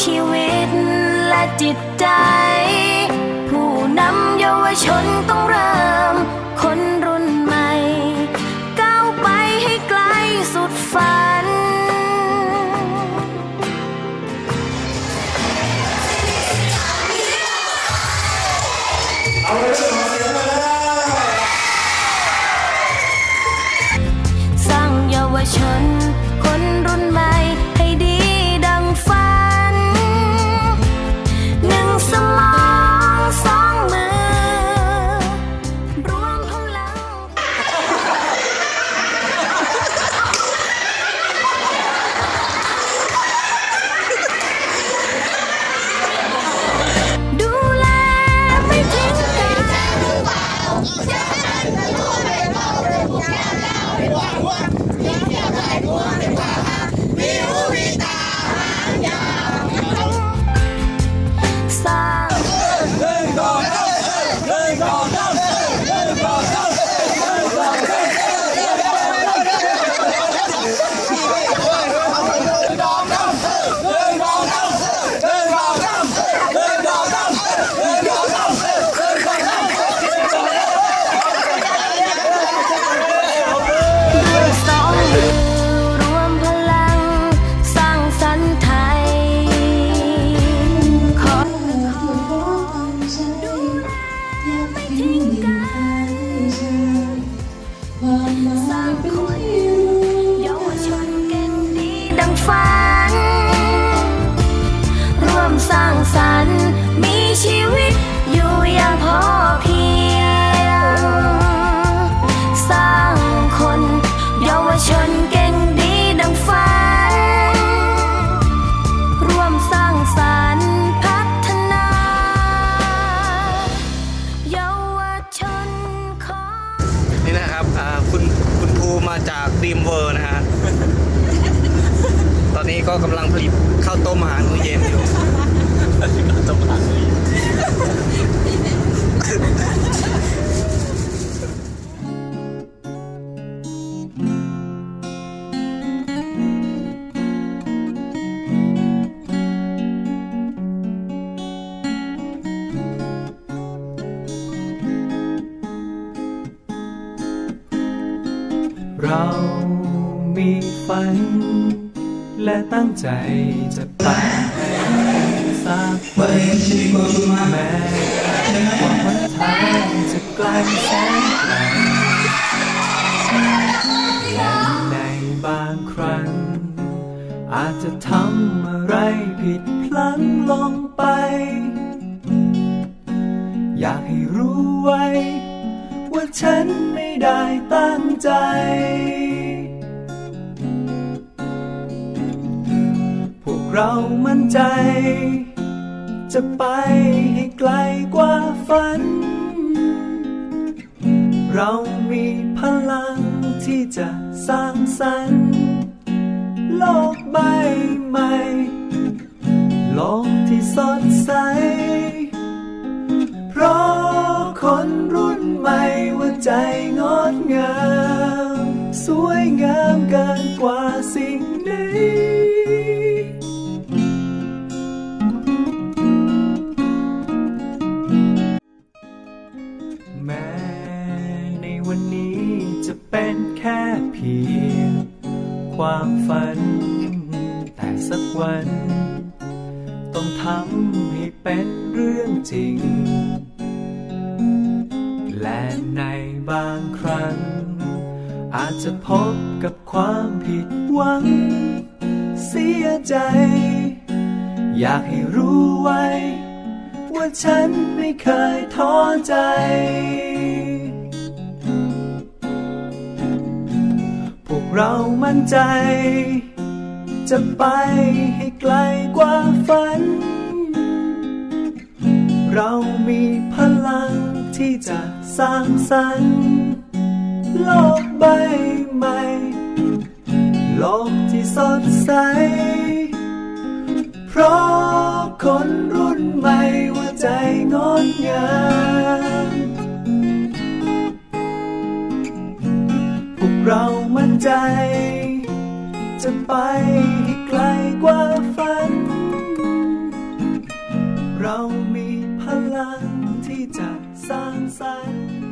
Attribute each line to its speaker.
Speaker 1: ชีวิตและจิตใจ ผู้นำเยาวชนต้องเริ่ม คนรุ่นใหม่ ก้าวไปให้ไกลสุดฝันสร้างเยาวชนคน
Speaker 2: เก่
Speaker 1: งดีดังฝันร่วมสร้างสรรค์พัฒนา เยาวชนของ
Speaker 3: นี่นะครับอ่าคุณคุณภูมาจากดีมเวอร์นะฮะ ตอนนี้ก็กำลังผลิตข้าวต้มอาหารมื้อเย็นอยู่ ต้มอาหารมื้อเย็
Speaker 4: เรามีฝัน และตั้งใจจะไปให้สักวันแม้ว่าหนทางจะไกลแสนไกลและในบางครั้ง อาจจะทำอะไรผิดพลั้งลงไป อยากให้รู้ไว้ ว่าฉันไม่ ได้ตั้งใจ พวกเรามั่นใจ จะไปให้ไกลกว่าฝัน เรามีพลังที่จะสร้างสรรค์ โลกใบใหม่ โลกที่สดใส ว่าใจงดงาม สวยงามเกินกว่าสิ่งใดแม้ในวันนี้จะเป็นแค่เพียงความฝัน แต่สักวัน ต้องทำให้เป็นเรื่องจริง และในบางครั้ง อาจจะพบกับความผิดหวัง เสียใจ อยากให้รู้ไว้ ว่าฉันไม่เคยท้อใจ พวกเรามั่นใจ จะไปให้ไกลกว่าฝัน เรามีพลัง ที่จะสร้างสรรค์โลกใบใหม่ โลกที่สดใส เพราะคนรุ่นใหม่ว่าใจงดงามพวกเรามั่นใจ จะไปให้ไกลกว่าฝัน เรามีพลัง ที่จะสร้างสรรค์